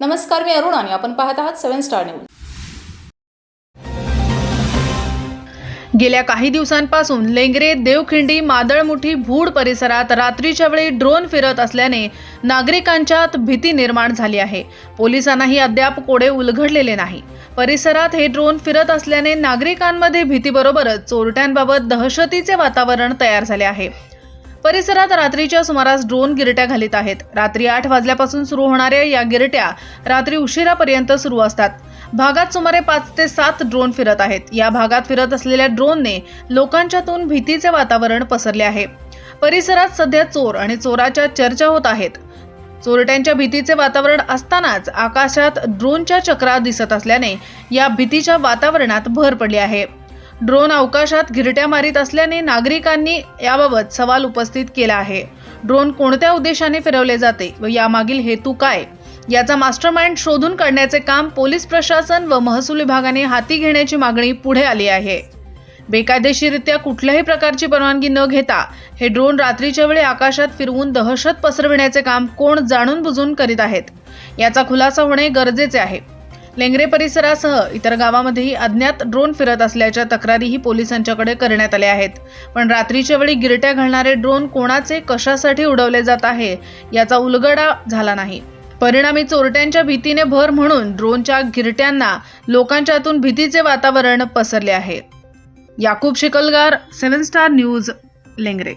नमस्कार मी अरुण आणि आपण पाहत आहात सेव्हन स्टार न्यूज. गेल्या काही दिवसांपासून लेंगरे देवखिंडी मादळमुठी भूड परिसरात रात्रीच्या वेळी ड्रोन फिरत असल्याने नागरिकांच्यात भीती निर्माण झाली आहे. पोलिसांनाही अद्याप कोडे उलगडलेले नाही. परिसरात हे ड्रोन फिरत असल्याने नागरिकांमध्ये भीतीबरोबरच चोरट्यांबाबत दहशतीचे वातावरण तयार झाले आहे. परिसरात रात्रीच्या सुमारास ड्रोन गिरट्या घालीत आहेत. रात्री आठ वाजल्यापासून सुरू होणाऱ्या या गिरट्या रात्री उशिरापर्यंत सुरू असतात. भागात सुमारे पाच ते सात ड्रोन फिरत आहेत. या भागात फिरत असलेल्या ड्रोनने लोकांच्यातून भीतीचे वातावरण पसरले आहे. परिसरात सध्या चोर आणि चोराच्या चर्चा होत आहेत. चोरट्यांच्या भीतीचे वातावरण असतानाच आकाशात ड्रोनच्या चक्रा दिसत असल्याने या भीतीच्या वातावरणात भर पडली आहे. ड्रोन अवकाशात गिरट्या मारीत असल्याने नागरिकांनी याबाबत सवाल उपस्थित केला आहे. ड्रोन कोणत्या उद्देशाने फिरवले जाते व यामागील हेतू काय? याचा मास्टरमाइंड शोधून काढण्याचे काम पोलीस प्रशासन व महसूल विभागाने हाती घेण्याची मागणी पुढे आली आहे. बेकायदेशीरित्या कुठल्याही प्रकारची परवानगी न घेता हे ड्रोन रात्रीच्या वेळी आकाशात फिरवून दहशत पसरविण्याचे काम कोण जाणून बुजून करीत आहेत? याचा खुलासा होणे गरजेचे आहे. लेंगरे परिसरासह इतर गावामध्येही अज्ञात ड्रोन फिरत असल्याच्या तक्रारीही पोलिसांच्याकडे करण्यात आल्या आहेत. पण रात्रीच्या वेळी गिरट्या घालणारे ड्रोन कोणाचे कशासाठी उडवले जात आहे याचा उलगडा झाला नाही. परिणामी चोरट्यांच्या भीतीने भर म्हणून ड्रोनच्या गिरट्यांना लोकांच्यातून भीतीचे वातावरण पसरले आहे. Yakub Shikalgar seven star news Lengre.